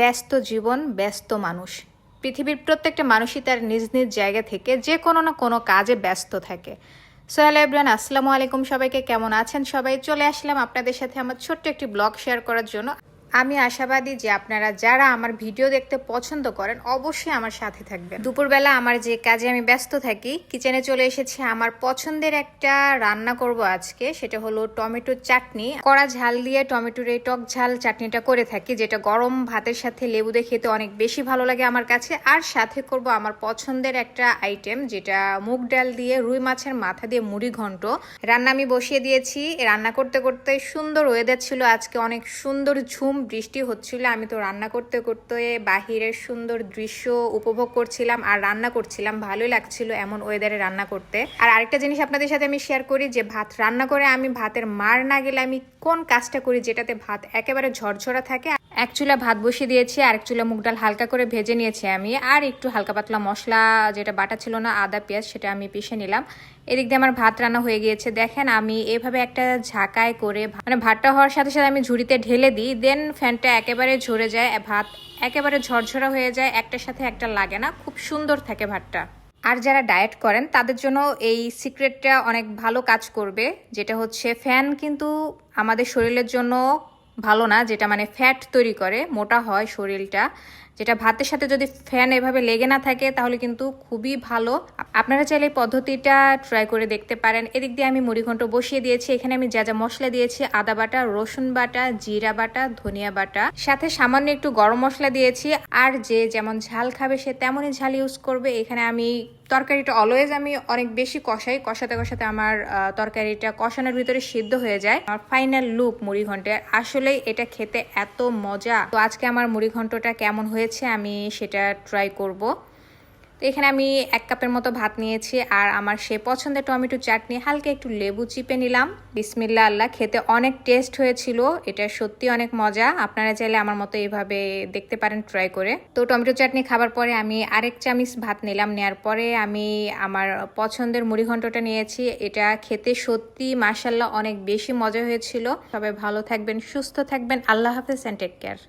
ব্যস্ত জীবন, ব্যস্ত মানুষ। পৃথিবীর প্রত্যেকটা মানুষই তার নিজ নিজ জায়গা থেকে যে কোনো না কোনো কাজে ব্যস্ত থাকে। সোহেল ইব্রান আসসালামু আলাইকুম সবাইকে। কেমন আছেন সবাই? চলে আসলাম আপনাদের সাথে আমার ছোট্ট একটি ব্লগ শেয়ার করার জন্য। আমি আশাবাদী যে আপনারা যারা আমার ভিডিও দেখতে পছন্দ করেন, অবশ্যই আমার সাথে থাকবেন। দুপুরবেলা আমার যে কাজে আমি ব্যস্ত থাকি, কিচেনে চলে এসেছি, আমার পছন্দের একটা রান্না করব আজকে। সেটা হলো টমেটো চাটনি। কড়া ঝাল দিয়ে টমেটোর এই টক ঝাল চাটনিটা করে থাকি, যেটা গরম ভাতের সাথে লেবু দিয়ে খেতে অনেক বেশি ভালো লাগে আমার কাছে। আর সাথে করব আমার পছন্দের একটা আইটেম যেটা মুগ ডাল দিয়ে রুই মাছের মাথা দিয়ে মুড়ি ঘন্ট। রান্না আমি বসিয়ে দিয়েছি। রান্না করতে করতে সুন্দর ওয়েদার ছিল। আজকে অনেক সুন্দর ঝুম বৃষ্টি হচ্ছিল, আমি তো রান্না করতে করতে বাহিরের সুন্দর দৃশ্য উপভোগ করছিলাম আর রান্না করছিলাম। ভালোই লাগছিল এমন ওয়েদারে রান্না করতে। আর আরেকটা জিনিস আপনাদের সাথে আমি শেয়ার করি যে, ভাত রান্না করে আমি ভাতের মার না গেলে আমি কোন কাজটা করি যেটাতে ভাত একেবারে ঝরঝরা থাকে এক চুলা ভাত বসিয়ে দিয়েছি, আর এক চুলা মুগ ডাল হালকা করে ভেজে নিয়েছি আমি। আর একটু হালকা পাতলা মশলা, যেটা বাটা ছিল না, আদা, পেঁয়াজ, সেটা আমি পিষে নিলাম। এদিক দিয়ে আমার ভাত রান্না হয়ে গিয়েছে। দেখেন, আমি এভাবে একটা ঝাঁকায় করে মানে ভাতটা হওয়ার সাথে সাথে আমি ঝুড়িতে ঢেলে দিই। দেন ফ্যানটা একেবারে ঝরে যায় ভাত একেবারে ঝরঝরা হয়ে যায়, একটার সাথে একটা লাগে না। খুব সুন্দর থাকে ভাতটা। আর যারা ডায়েট করেন, তাদের জন্য এই সিক্রেটটা অনেক ভালো কাজ করবে, যেটা হচ্ছে ফ্যান কিন্তু আমাদের শরীরের জন্য ভালো না, যেটা মানে ফ্যাট তৈরি করে, মোটা হয় শরীরটা, যেটা ভাতের সাথে যদি ফ্যান এভাবে লেগে না থাকে, তাহলে কিন্তু খুবই ভালো। আপনারা চাইলে এই পদ্ধতিটা ট্রাই করে দেখতে পারেন। এদিক দিয়ে আমি মুড়িঘণ্ট বসিয়ে দিয়েছি, এখানে আমি যা যা মশলা দিয়েছি, আদা বাটা, রসুন বাটা, জিরা বাটা, ধনিয়া বাটা। সাথে সামান্য একটু গরম মশলা দিয়েছি, আর যে যেমন ঝাল খাবে সে তেমনই ঝাল ইউজ করবে। এখানে আমি তরকারিটা অলওয়েজ আমি অনেক বেশি কষাই, কষাতে কষাতে আমার তরকারিটা কষানোর ভিতরে সিদ্ধ হয়ে যায়। আমার ফাইনাল লুক মুড়ি ঘন্টের আসলেই এটা খেতে এত মজা। তো আজকে আমার মুড়ি ঘন্টটা কেমন হয়েছে আমি সেটা ট্রাই করব। তো এখানে আমি এক কাপের মতো ভাত নিয়েছি আর আমার সে পছন্দের টমেটো চাটনি হালকা একটু লেবু চিপে নিলাম। বিসমিল্লা আল্লাহ, খেতে অনেক টেস্ট হয়েছিল, এটা সত্যি অনেক মজা। আপনারা চাইলে আমার মতো এইভাবে দেখতে পারেন ট্রাই করে। তো টমেটো চাটনি খাবার পরে আমি আরেক চামিচ ভাত নিলাম নেওয়ার পরে আমি আমার পছন্দের মুড়ি ঘন্টটা নিয়েছি। এটা খেতে সত্যি মাসাল্লাহ অনেক বেশি মজা হয়েছিল। সবাই ভালো থাকবেন, সুস্থ থাকবেন। আল্লাহ হাফেজ অ্যান্ড টেক কেয়ার